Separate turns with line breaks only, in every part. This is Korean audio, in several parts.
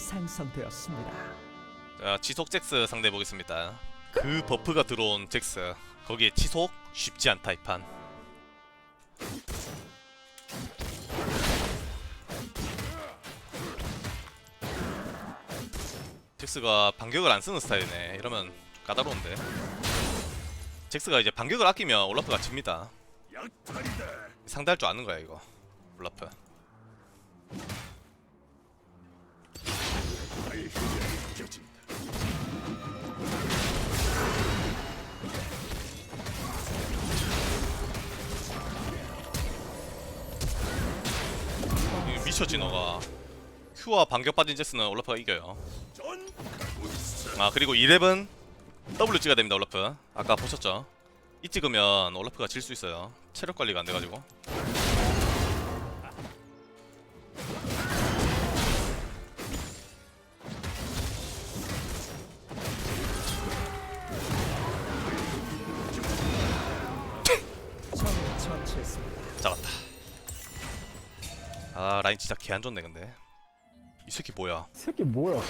미니언들이 생성되었습니다.
자 지속 잭스 상대 보겠습니다. 그 버프가 들어온 잭스. 거기에 지속 쉽지 않다 이 판. 잭스가 반격을 안 쓰는 스타일이네. 이러면 좀 까다로운데. 잭스가 이제 반격을 아끼면 올라프가 집니다. 상대할 줄 아는 거야 이거. 올라프 이거 미쳤지 너가 Q와 반격 빠진 제스는 올라프가 이겨요. 아 그리고 2렙은 W 찍어야 됩니다 올라프. 아까 보셨죠? 이 찍으면 올라프가 질 수 있어요. 체력 관리가 안 돼가지고 아 라인 진짜 개 안 좋네 근데 이 새끼 뭐야
새끼 뭐야?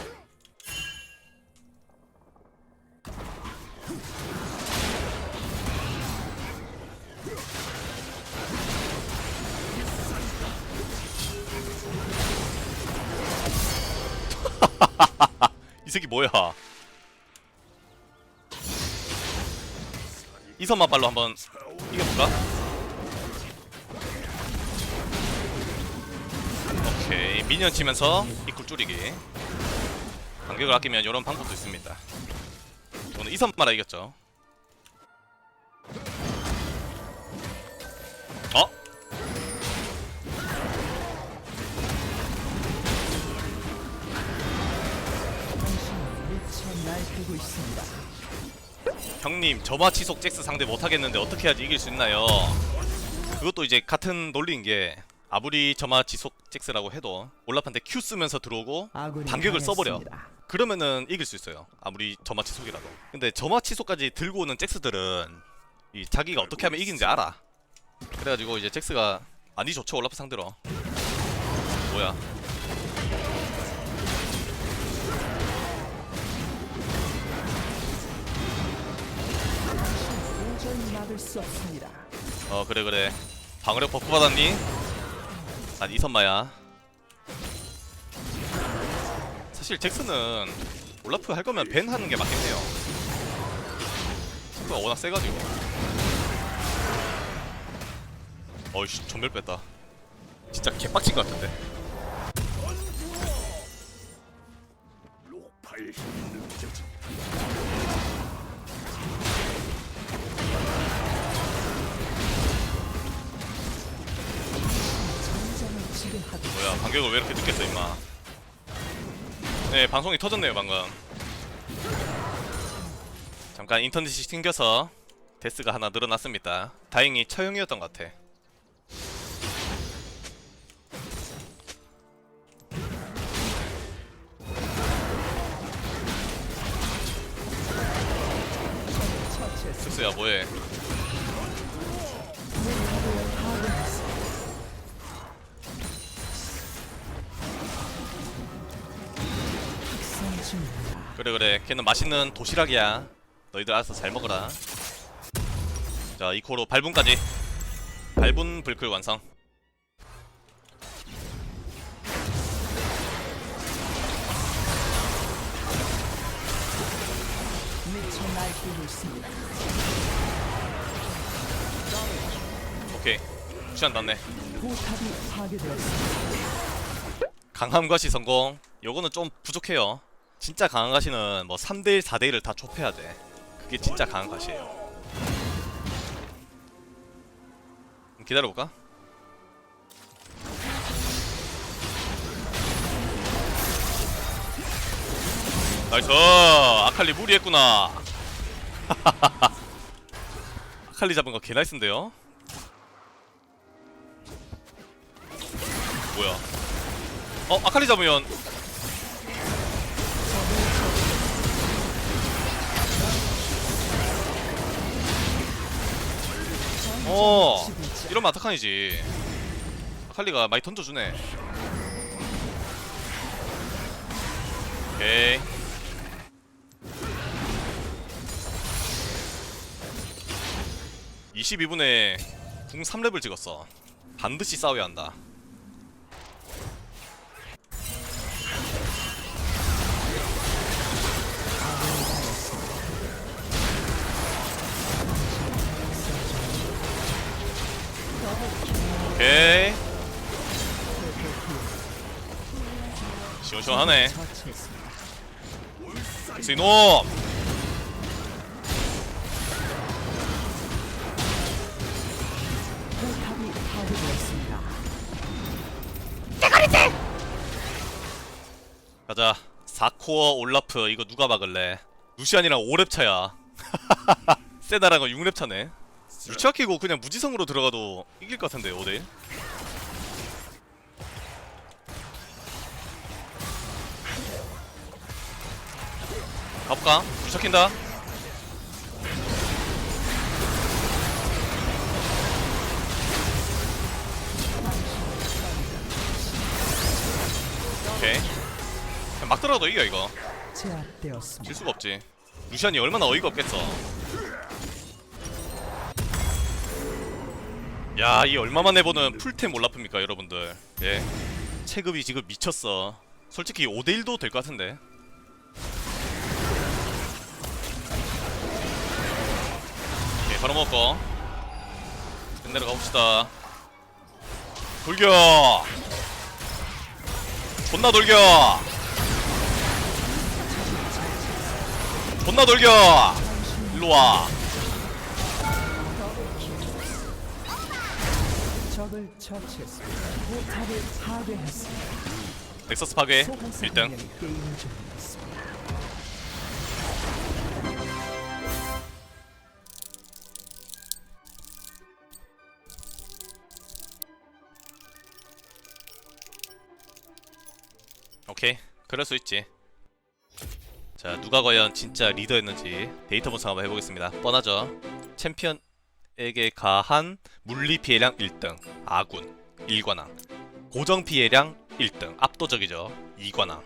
이 새끼 뭐야 이선만 발로 한번 이겨볼까? 오케이 미니언 치면서 입구 줄이기 간격을 아끼면 이런 방법도 있습니다 오늘 이선마라 이겼죠 어? 형님 저마 치속 잭스 상대 못하겠는데 어떻게 해야지 이길 수 있나요? 그것도 이제 같은 논리인 게 아무리 저마 지속 잭스라고 해도 올라판테 Q 쓰면서 들어오고 반격을 써버려. 그러면은 이길 수 있어요. 아무리 저마 치속이라도. 근데 저마 치속까지 들고 오는 잭스들은 이 자기가 어떻게 하면 이기는지 알아. 그래가지고 이제 잭스가 아니 좋죠 올라프 상대로. 뭐야. 어 그래 그래. 방어력 버프 받았니? 난 이선마야. 사실 잭스는 올라프 할 거면 벤 하는 게 맞긴 해요. 속도가 워낙 세가지고. 어이씨 전멸 뺐다. 진짜 개빡친 것 같은데 뭐야 반격을 왜 이렇게 써 임마. 네 방송이 터졌네요 방금. 잠깐 인터넷이 튕겨서 데스가 하나 늘어났습니다. 다행히 처형이었던 것 같아. 야 뭐해
학생 중입니다.
그래 그래. 걔는 맛있는 도시락이야. 너희들 알아서 잘 먹어라. 자 이코로 발분까지. 발분 불클 완성. 오케이. 시간 났네.
포탑이 파괴되었습니다.
강함 과시 성공. 요거는 좀 부족해요 진짜 강한 과시는 뭐 3대1 4대1을 다 좁혀야 돼. 그게 진짜 강한 과시예요. 기다려볼까? 나이스! 아칼리 무리했구나. 아칼리 잡은 거 개나이스인데요? 뭐야? 어 아칼리 잡으면 어 이러면 아타칸이지. 아칼리가 많이 던져주네. 오케이. (22분에) 궁 3렙을 찍었어. 반드시 싸워야 한다 시원시원하네.
처치했습니다.
이놈.
포탑이 파괴되었습니다.
가자. 4코어 올라프 이거 누가 막을래? 루시안이랑 5렙 차야. 세다랑 거 6렙 차네. 유치아 키고 그냥 무지성으로 들어가도 이길 것 같은데 5대1 가볼까? 유치아 킨다 오케이 그냥 막 들어가도 이겨 이거
제압되었습니다.
질 수가 없지. 루시안이 얼마나 어이가 없겠어. 야, 이 얼마만 해보는 풀템 올라프입니까, 여러분들? 예. 체급이 지금 미쳤어. 솔직히 5대1도 될 것 같은데. 오케이, 바로 먹고. 끝내러 가봅시다. 돌격! 존나 돌격! 존나 돌겨! 일로와. 넥서스 파괴
소환사
1등. 오케이. 그럴 수 있지. 자, 누가 과연 진짜 리더였는지 데이터 분석 한번 해보겠습니다. 뻔하죠. 챔피언에게 가한 물리 피해량 1등, 아군 1관왕. 고정 피해량 1등, 압도적이죠. 2관왕.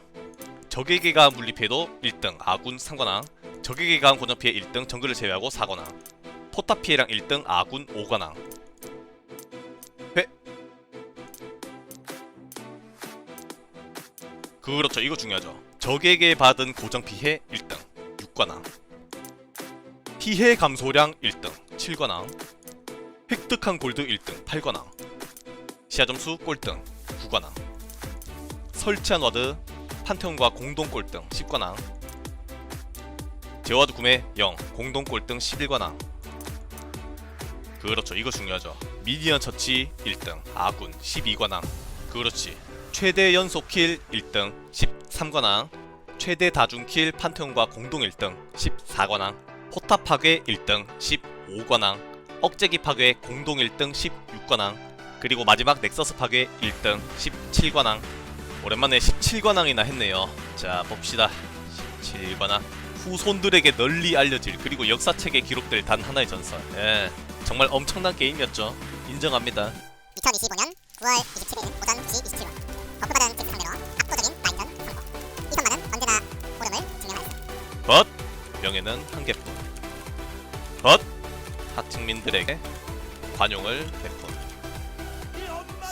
적에게 가한 물리 피해도 1등, 아군 3관왕. 적에게 가한 고정 피해 1등, 정글을 제외하고 4관왕. 포탑 피해량 1등, 아군 5관왕. 그렇죠. 이거 중요하죠. 적에게 받은 고정 피해 1등, 6관왕. 피해 감소량 1등, 7관왕. 획득한 골드 1등, 8관왕. 시야 점수 꼴등, 9관왕. 설치한 와드 판테온과 공동 꼴등, 10관왕. 제와드 구매 0, 공동 꼴등 11관왕. 그렇죠. 이거 중요하죠. 미니언 처치 1등, 아군 12관왕. 그렇지. 최대 연속 킬 1등 13관왕 최대 다중 킬 판테온과 공동 1등 14관왕 포탑 파괴 1등 15관왕 억제기 파괴 공동 1등 16관왕 그리고 마지막 넥서스 파괴 1등 17관왕. 오랜만에 17관왕이나 했네요. 자 봅시다. 17관왕. 후손들에게 널리 알려질 그리고 역사책에 기록될 단 하나의 전설. 예 정말 엄청난 게임이었죠. 인정합니다.
2025년 9월 27일
명예는 한 개뿐. 벗 하층민들에게 관용을 베푼.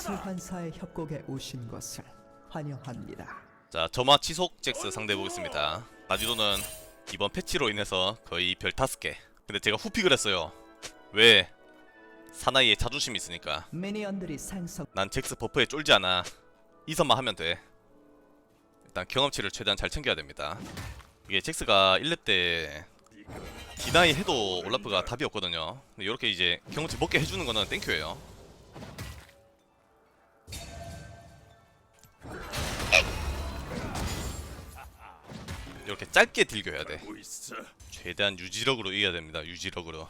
소환사의 협곡에 오신 것을 환영합니다.
자 점화 치속 잭스 상대해 보겠습니다. 난이도는 이번 패치로 인해서 거의 별 다섯 개. 근데 제가 후픽을 했어요. 왜? 사나이의 자존심이 있으니까.
미니언들이 생성
난 잭스 버프에 쫄지 않아. 이 선만 하면 돼. 일단 경험치를 최대한 잘 챙겨야 됩니다 이게 잭스가 1렙 때 디나이 해도 올라프가 답이 없거든요. 근데 이렇게 이제 경험치 먹게 해주는 거는 땡큐예요. 이렇게 짧게 딜겨야 돼. 최대한 유지력으로 이겨야 됩니다. 유지력으로.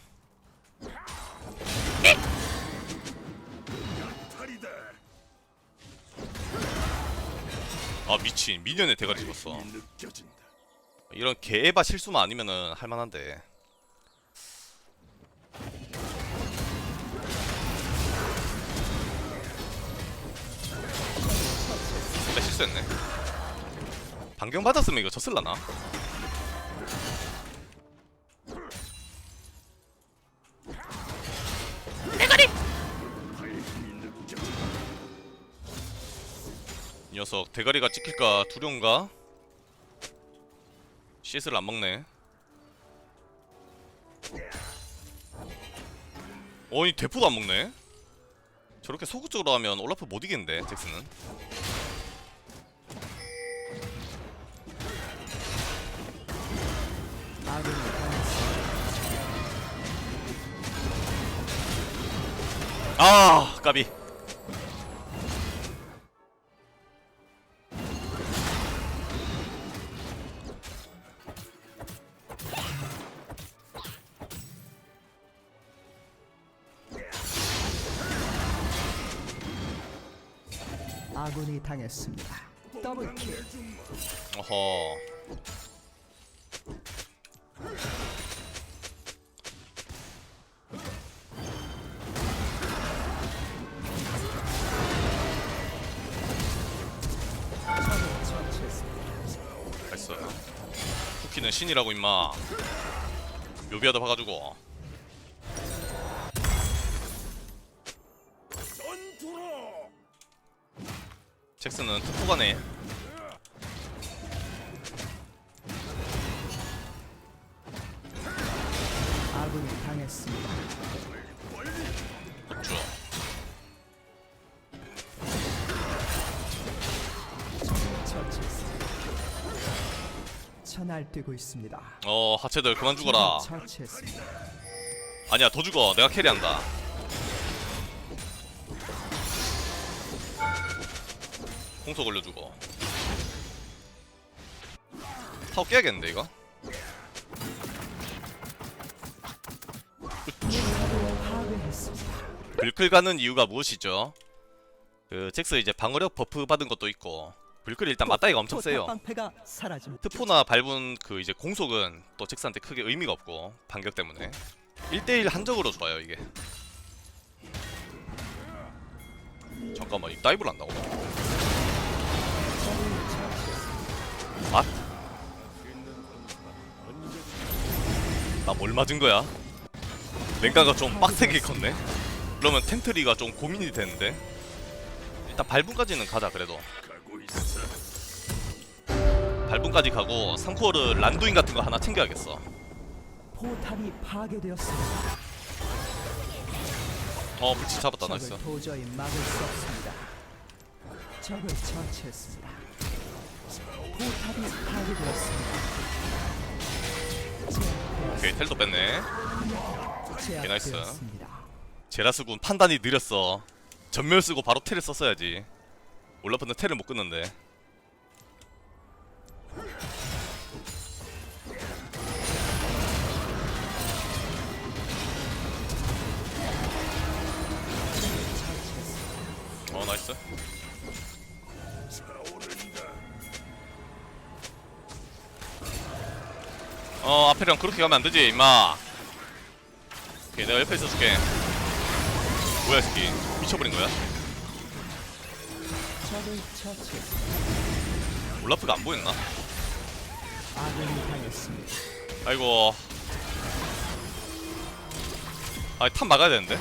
아 미친. 미니언에 대가리 집었어.
힘 이.
이런 개에바 실수만 아니면은 할만한데 근데 실수했네 반경 받았으면 이거 졌을라나?
이
녀석 대가리가 찍힐까 두려운가? CS를 안 먹네. 어이 대포도 안 먹네. 저렇게 소극적으로 하면 올라프 못 이기는데 잭슨은.
아
까비.
아군이 당했습니다. 더블킬.
어허. 됐어. 쿠키는 신이라고 임마. 묘비하다 봐가지고.
아군이 당했습니다. 처치했습니다. 천알 뛰고 있습니다.
어 하체들 그만 죽어라.
처치했습니다.
아니야 더 죽어. 내가 캐리한다. 홍소 걸려주고. 타워 깨야겠는데 이거? 불클 가는 이유가 무엇이죠? 그 잭스 이제 방어력 버프 받은 것도 있고 불클이 일단 맞다이가 엄청 세요. 트포나 밟은 그 이제 공속은 또 잭스한테 크게 의미가 없고 반격 때문에 1대1 한적으로 좋아요 이게 잠깐만 이 다이브를 한다고? 아? 나 뭘 맞은 거야? 랭가가 좀 빡세게 컸네? 그러면 텐트리가 좀 고민이 되는데 일단 발분까지는 가자 그래도 발분까지 가고 3코어를 란두인 같은 거 하나 챙겨야겠어
포탑이 파괴되었습니다.
어 불치 잡았다 나이스
도저히 막을 수 없습니다. 적을 처치했습니다.
오케이 텔도 뺐네.
제압-
나이스. 제라스군 판단이 느렸어. 전멸 쓰고 바로 텔을 썼어야지. 올라프는 텔을 못 끊는데. 어 나이스 어 앞에랑 그렇게 가면 안 되지 임마 오케이 내가 옆에 있어줄게 뭐야 이 새끼 미쳐버린 거야?
적을 처치했습니다.
올라프가 안 보였나?
아군이 당했습니다.
아이고 아탑 막아야 되는데.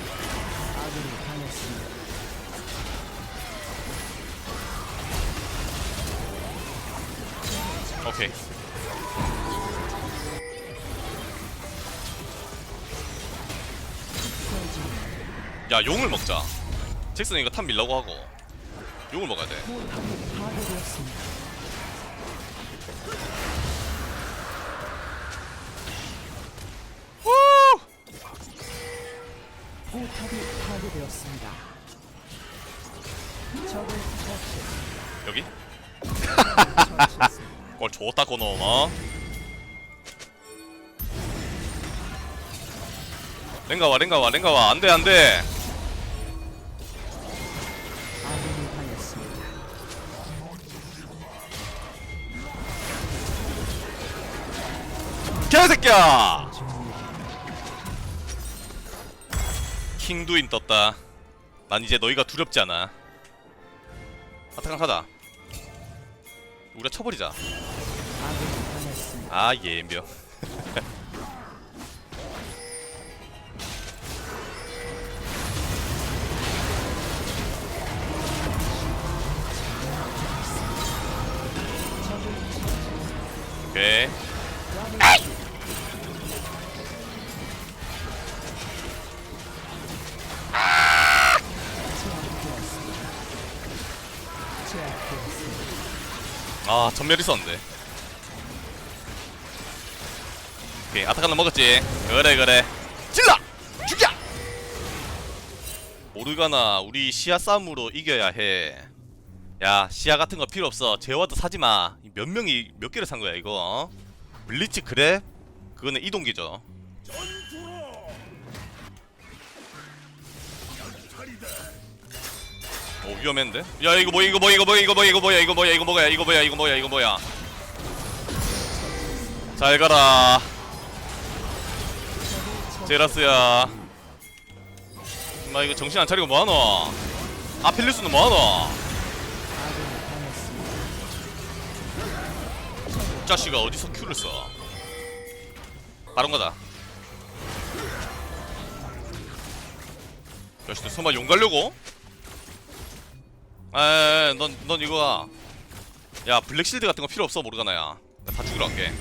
오케이 야 용을 먹자 잭슨 이거 탑 밀라고 하고 용을 먹어야 돼. 여기?
처치했습니다.
뭘 줬다 고놈 어? 랭가와 랭가와 랭가와 안돼 안돼
정리
킹두인 떴다. 난 이제 너희가 두렵지 않아. 아타강 하자 우리가 쳐버리자.
아
예명 오케이 전멸 있었는데. 오케이 아타카는 먹었지. 그래 그래. 찔러! 죽여! 모르가나 우리 시야 싸움으로 이겨야 해야 시야 같은 거 필요 없어. 제와도 사지마. 몇 명이 몇 개를 산 거야 이거 어? 블리츠 그래? 그거는 이동기죠 오 위험했는데? 야 이거 뭐야 이거 뭐야 이거 뭐야 이거 뭐야 이거 뭐야 이거 뭐야 이거 뭐야 이거 뭐야 이거 뭐야 이거 뭐야. 잘 가라. 제라스야. 나 이거 정신 안 차리고 뭐하노? 아필리스는 뭐하노. 자식아 어디서 큐를 써? 다른 거다 자식들 설마 용 가려고? 에이 넌, 넌 이거야 야 블랙실드 같은 거 필요 없어 모르가나야. 나 다 죽이러 갈게.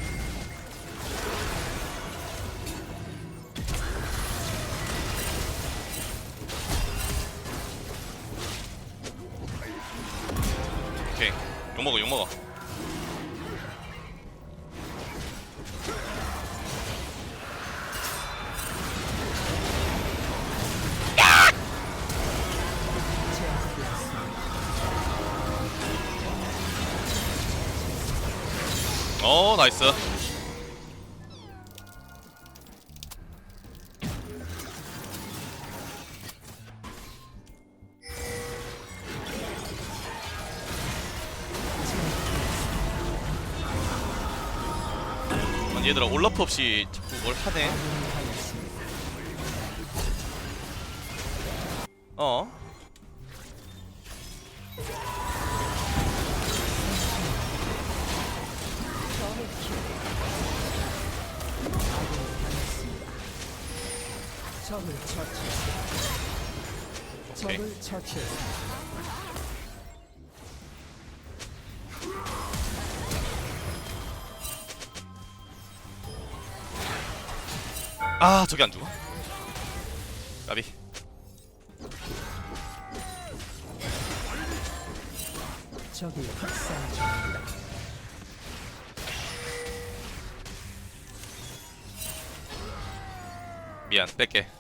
오케이. 욕먹어 욕먹어 어 나이스 아니 얘들아 올라프 없이 자꾸 뭘 하네. 어
적을.
오케이
적을 처치했습니다.
아 저기 안 죽어 까비
적이 학살 중입니다.
미안 뺄게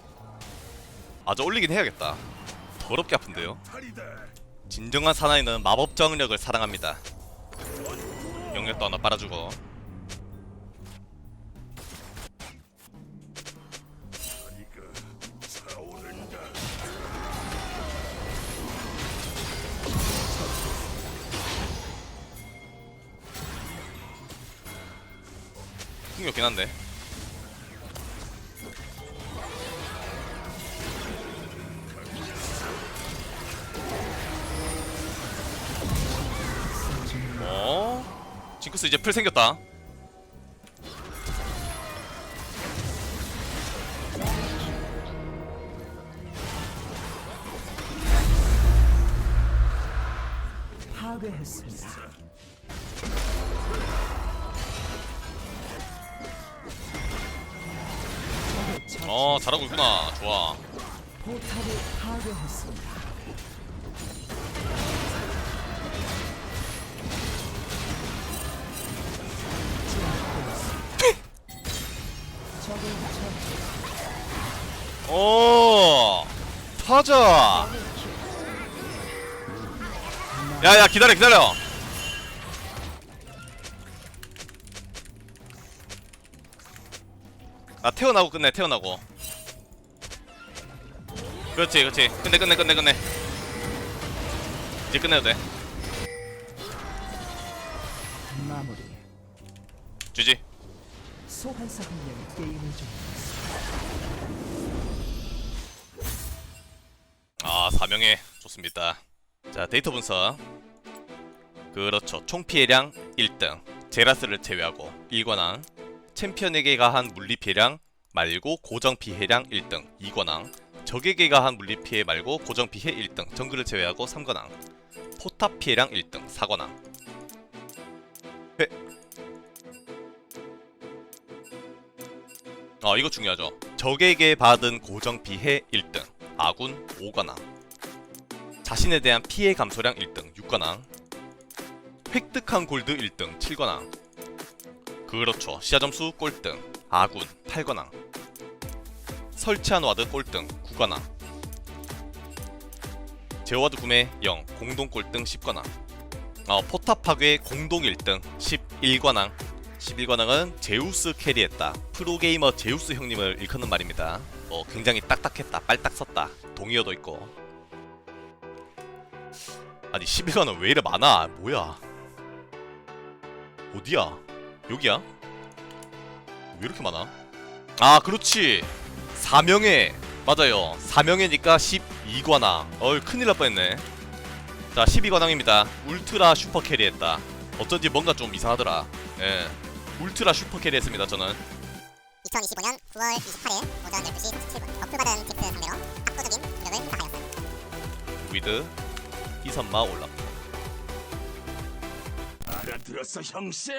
아저 올리긴 해야겠다 더럽게 아픈데요. 진정한 사나이는 마법 정력을 사랑합니다 영역도 하나 빨아주고. 흥겹긴 한데 어? 징크스 이제 풀 생겼다. 어 잘하고 있구나 좋아
포탑을 파괴했습니다.
오 타자 야야 기다려 기다려. 나 태어나고 끝내 태어나고. 그렇지 그렇지. 끝내 끝내 끝내 끝내. 이제 끝내도 돼.
마무리.
주지.
소환사 게임을 종
아 사명해 좋습니다 자 데이터 분석 그렇죠. 총 피해량 1등. 제라스를 제외하고 1관왕. 챔피언에게 가한 물리 피해량 말고 고정 피해량 1등. 2관왕. 적에게 가한 물리 피해 말고 고정 피해 1등. 정글을 제외하고 3관왕. 포탑 피해량 1등. 4관왕. 회. 어 이거 중요하죠. 적에게 받은 고정 피해 1등. 아군 5관왕. 자신에 대한 피해 감소량 1등 6관왕 획득한 골드 1등 7관왕 그렇죠. 시야 점수 꼴등 아군 8관왕 설치한 와드 꼴등 9관왕 제어와드 구매 0 공동 꼴등 10관왕 어, 포탑 파괴 공동 1등 11관왕. 11관왕은 제우스 캐리했다. 프로게이머 제우스 형님을 일컫는 말입니다. 어, 굉장히 딱딱했다 빨딱 섰다 동의어도 있고 아니 11관은 왜 이래 많아? 뭐야? 어디야? 여기야? 왜 이렇게 많아? 아 그렇지. 사명예 맞아요. 사명예니까 12관왕. 어이 큰일 날 뻔했네. 자 12관왕입니다. 울트라 슈퍼 캐리했다. 어쩐지 뭔가 좀 이상하더라. 예. 울트라 슈퍼 캐리했습니다 저는.
2025년 9월 28일 오전 12시 47분. 버프받은 잭스 상대로 압도적인 공격을 가하였어요.
위드 이선마 올라
알아들었어 형씨?